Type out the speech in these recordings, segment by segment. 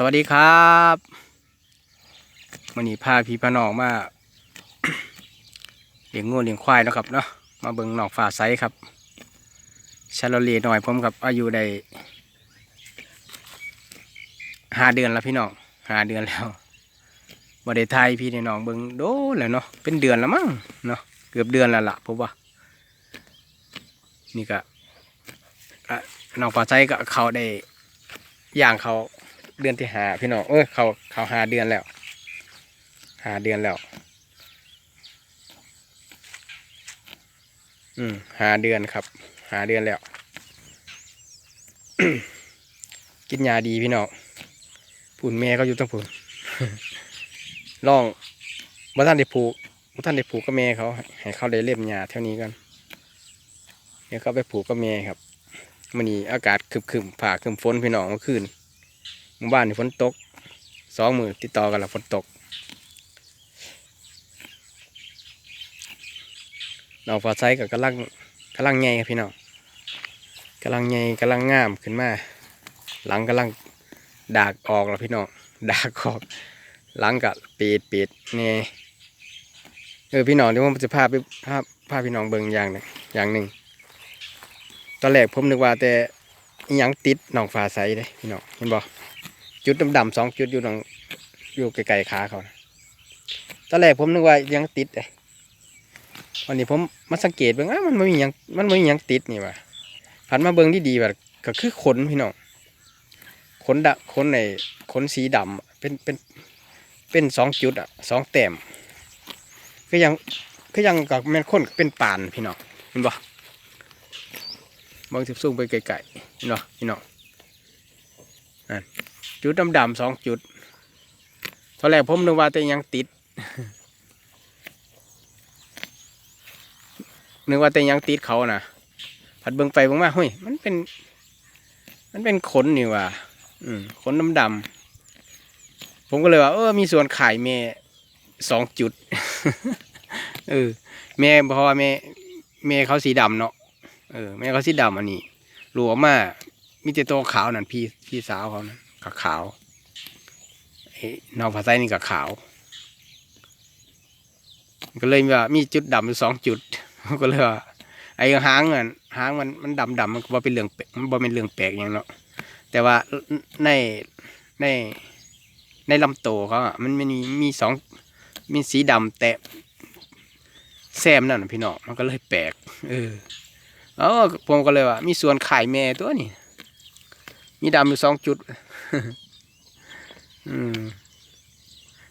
สวัสดีครับวันนี้พาพี่พาน้องมาเลี้ยงงูเลี้ยงควายนะครับเนาะมาเบิ่งนอกฟ้าไซครับชาโลเลหน่อยผมกับอายุได้ห้าเดือนแล้วพี่น้องห้าเดือนแล้วบ่ได้ทยพี่น้องเบิ่งโดแล้วเนาะเป็นเดือนแล้วมั้งเนาะเกือบเดือนแล้วล่ะผมว่า นี่ก็อะน้องฟ้าไซก็เขาได้ย่างเขา เดือนที่หาพี่น้องเอ้ยเขาเขาหาเดือนแล้ว หาเดือนแล้ว อืมหาเดือนครับ หาเดือนแล้ว กินยาดีพี่น้องปุ่นแม่ก็อยู่ตั้งปุ่นลองบ่ท่านได้ผูกบ่ท่านได้ผูกกับแม่เขาให้เขาได้เล่มยาเท่านี้กันเดี๋ยวเขาไปผูกกับแม่ครับมันนี้อากาศคึมๆผ่าคึมฝนพี่น้องเมื่อคืน หมู่บ้านนี่ฝนตกสองมือติดต่อกันแล้วฝนตกน้องฟ้าใสกับกำลังกำลังใหญ่ครับพี่น้องกำลังใหญ่กำลังงามขึ้นมา หลังกำลังดากออกแล้วพี่น้องดากออกหลังกับปีดปีดเนี่เออพี่น้องเดี๋ยวผมจะพาไปพาพาพี่น้องเบิ่งอย่างหนึ่งอย่างหนึ่งตอนแรกผมนึกว่าแต่อิหยังติดน้องฟ้าใสเลยพี่น้องเห็นบ่ จุดดำๆสองจุดอยู่ตรงอยู่ไกลๆขาเขานะตอนแรกผมนึกว่ายังติดเลยวันนี้ผมมาสังเกตเบิ่งอ้ามันไม่มียังมันไม่มียังติดนี่ว่ะผันมาเบิ่งดีๆว่าก็คือขนพี่น้องขนดะขนในขนสีดำเป็นเป็นเป็นสองจุดอะสองแต้มก็ยังก็ยังกับแม่นคนเป็นป่านพี่น้องเห็นบ่เบิ่งสิบสูงไปไกลๆเห็นบ่พี่น้อง จุดดำๆสองจุดตอนแรกผมนึกว่าแต่ยังติดนึกว่าแต่ยังติดเขานะผัดเบิ่งไปเบิ่งมาเฮ้ยมันเป็น มันเป็นขนนี่ว่ะอืมขนดำๆผมก็เลยว่า เออ มีส่วนขายแม่สองจุดเออแม่เพราะว่าแม่แม่เขาสีดำเนาะเออแม่เขาสีดำอันนี้หลวมากมีแต่ตัวขาวนั่นพี่พี่สาวเขานะ กับขาวไอ้นอกภาษานี่กับขาว ก็เลยว่ามีจุดดำอยู่สองจุด ก็เลยว่าไอ้หางอะหางมันมันดำดำมันบ่เป็นเรื่องแปลกมันบ่เป็นเรื่องแปลกอย่างเนาะแต่ว่าในในในลำโตวเขาอะมันมันมีมีสองมีสีดำแต่แซมนั่นพี่น้องมันก็เลยแปลกเออเออผมก็เลยว่า มีส่วนขายแม่ตัวนี่ มีดำอยู่สองจุด อืม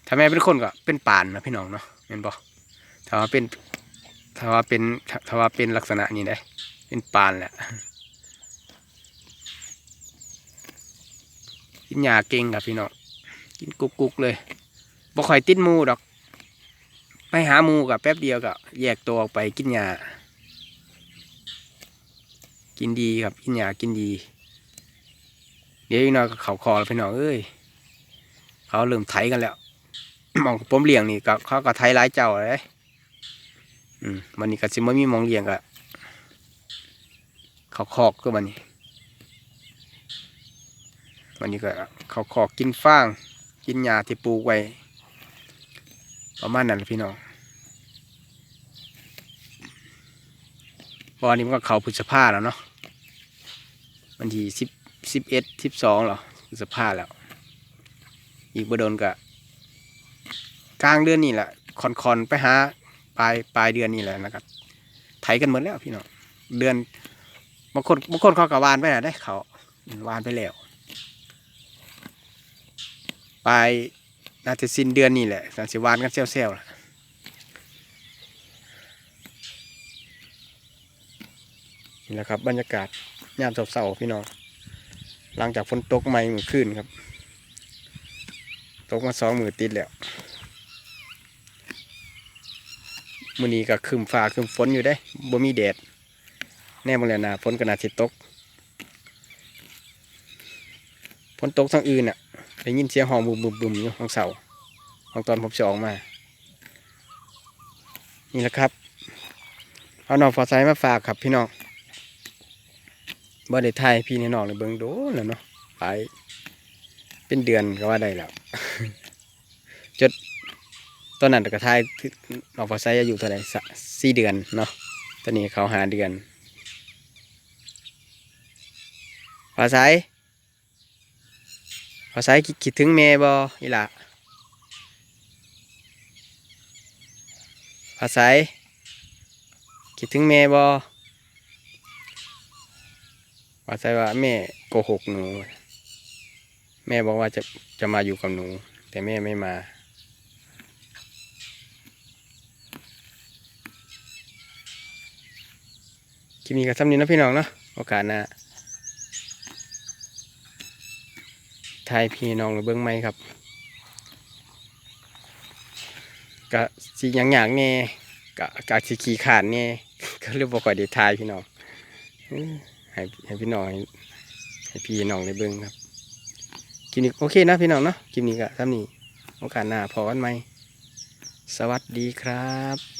ถ้าแม่เป็นคนก็เป็นป่านนะพี่น้องเนาะเห็นบ่ถ้าว่าเป็นถ้าว่าเป็นถ้าว่าเป็นลักษณะนี้ได้ เป็นป่านแหละกินหญ้าเก่งครับพี่น้องกินกุกกุกๆเลยบ่ค่อยติดมูดอก ไปหามูกับแป๊บเดียวก็แยกตัวออกไปกินหญ้ากินดีครับกินหญ้ากินดี เดี๋ยวอีกหน่อยก็เขาคอแล้วพี่น้องเอ้ยเขาเริ่มไถกันแล้วมองผมเลี้ยงนี่ก็เขาก็ไถหลายเจ้าเลยอืมวันนี้ก็สิมามีมองเลี้ยงก็เขาคอกก็วันนี้วันนี้ก็เขาคอกกินฟาง กินหญ้าที่ปลูกไว้ประมาณนั้นพี่น้องวันนี้มันก็เขาพฤษภาแล้วเนาะวันที่สิบ สิบเอ็ดสิบสองหรอพฤษภาพแล้ว อีกบ่โดนกะกลางเดือนนี่แหละคอนคอนไปหาปลายปลายเดือนนี่แหละนะครับ ไถกันหมดแล้วพี่น้องเดือนบางคนบางคนเขากับวานไปแล้วได้เขาวานไปแล้วปลายน่าจะสิ้นเดือนนี่แหละสันสิวานกันเซลเซลล่ะนี่แหละครับบรรยากาศยามเสาร์ๆพี่น้อง หลังจากฝนตกใหม่มือขึ้นครับ ตกมาสองมือติดแล้วมือนี้ก็คืมฟ้าคืมฝนอยู่ได้บ่มีแดดแน่บางแล้วนะฝนก็น่าสิตกฝนตกทางอื่นอะได้ยินเสียงหองบุมบุมบุมอยู่ของเสาของตอนผมจะออกมา นี่แหละครับ เอาน้องฟอไซมาฝากครับพี่น้อง บ่ได้ถ่ายพี่น้องเลยเบิ่งโดนแล้วเนาะไปเป็นเดือนก็ว่าได้แล้วจดตอนนั้นก็ทายน้องฟ้าใสอายุเท่าไหร่สี่เดือนเนาะตอนนี้เขาหาเดือนฟ้าใสฟ้าใสคิดถึงแม่บ่อีหล่ะฟ้าใสคิดถึงแม่บ่ ฟ้าใสว่าแม่โกหกหนู แม่บอกว่าจะจะมาอยู่กับหนู แต่แม่ไม่มาคลิปนี้ก็ทำนี้นะพี่น้องเนาะโอกาสหน้าทายพี่น้องหรือเบิ้องไหมครับกะสีหยังอย่างๆแน่กะกะสีขี้ขาดแน่ก็เรียกบอกว่าเดี๋ยวทายพี่น้องอ ให้ให้พี่น้องให้ให้พี่น้องได้เบิ้งครับคลิปนี้โอเคนะพี่น้องเนาะคลิปนี้ก็ทำนี้โอกาสหน้าพอกันไหมสวัสดีครับ